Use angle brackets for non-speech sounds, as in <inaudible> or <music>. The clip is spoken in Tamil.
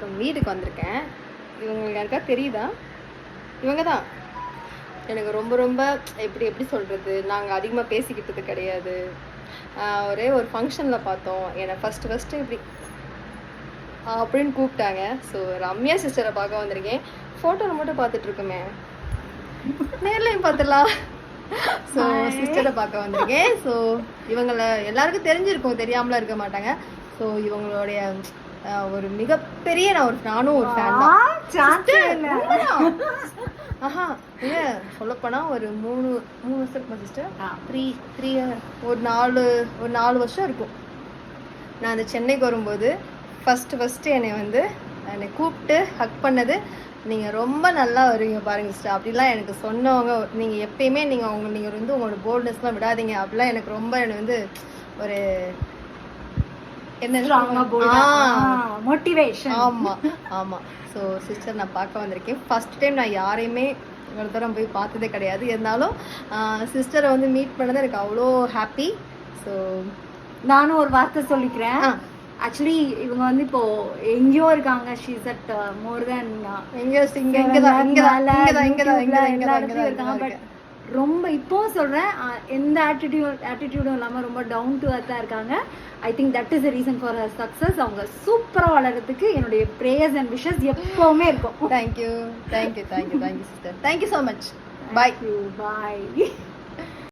ஒருத்தவங்க வீட்டுக்கு வந்திருக்கேன். இவங்களுக்கு யாருக்கா தெரியுதா? இவங்க தான் எனக்கு ரொம்ப ரொம்ப எப்படி எப்படி சொல்கிறது நாங்கள் அதிகமாக பேசிக்கிட்டது கிடையாது. ஒரே ஒரு ஃபங்க்ஷனில் பார்த்தோம். என்னை ஃபஸ்ட்டு ஃபஸ்ட்டு இப்படி அப்படின்னு கூப்பிட்டாங்க. ஸோ ரம்யா சிஸ்டரை பார்க்க வந்திருக்கேன். ஃபோட்டோவில் மட்டும் பார்த்துட்ருக்குமே நேர்லையும் பார்த்துடலாம். <laughs> ஸோ சிஸ்டரை பார்க்க வந்திருக்கேன். ஸோ இவங்கள எல்லாருக்கும் தெரிஞ்சிருக்கும் தெரியாமலாம் இருக்க மாட்டாங்க. ஸோ இவங்களுடைய ஒரு மிகப்பெரிய நான் ஒரு நானும் ஒரு ஃபேன் தான். <laughs> ஆஹா இல்ல சொல்லப்போனா ஒரு மூணு மூணு வருஷம் இருக்குமா சிஸ்டர். த்ரீ த்ரீ ஒரு நாலு ஒரு நாலு வருஷம் இருக்கும். நான் அந்த சென்னைக்கு வரும்போது ஃபர்ஸ்ட் ஃபர்ஸ்ட் என்னை வந்து என்னை கூப்பிட்டு ஹக் பண்ணது நீங்க ரொம்ப நல்லா வருவீங்க பாருங்க சிஸ்டர் அப்படிலாம் எனக்கு சொன்னவங்க நீங்க எப்பயுமே நீங்க உங்க நீங்க வந்து உங்களோட போல்ட்னஸ்லாம் விடாதீங்க. அப்படிலாம் எனக்கு ரொம்ப எனக்கு வந்து ஒரு என்ன. மோட்டிவேஷன் ஆமா ஆமா. ஸோ சிஸ்டர் நான் பார்க்க வந்திருக்கேன். ஃபர்ஸ்ட் டைம் நான் யாரையுமே ஒரு தரம் போய் பார்த்ததே கிடையாது. இருந்தாலும் சிஸ்டரை வந்து மீட் பண்ணது எனக்கு அவ்வளோ ஹாப்பி ஸோ நானும் ஒரு வார்த்தை சொல்லிக்கிறேன். ஆக்சுவலி இவங்க வந்து இப்போ எங்கேயோ இருக்காங்க. ஷீஸ் அட் மோர் தென் எங்க இங்க இங்க தான் இங்க தான் இங்க தான் இங்க தான் இங்க தான் இங்க தான் இங்க தான் இருக்காங்க. பட் ரொம்ப இப்போ சொல்றேன் அஹ், எந்த ஆட்டிடியூட் ஆட்டிடியூடும் இல்லாம ரொம்ப டவுன் டு அர்த்தா இருக்காங்க. I think that is the reason for her success அவங்க சூப்பரா வளர்றதுக்கு என்னுடைய ப்ரேயர்ஸ் அண்ட் விஷஸ் எப்பவுமே இருக்கும். Thank you thank you thank you thank you sister thank you so much bye bye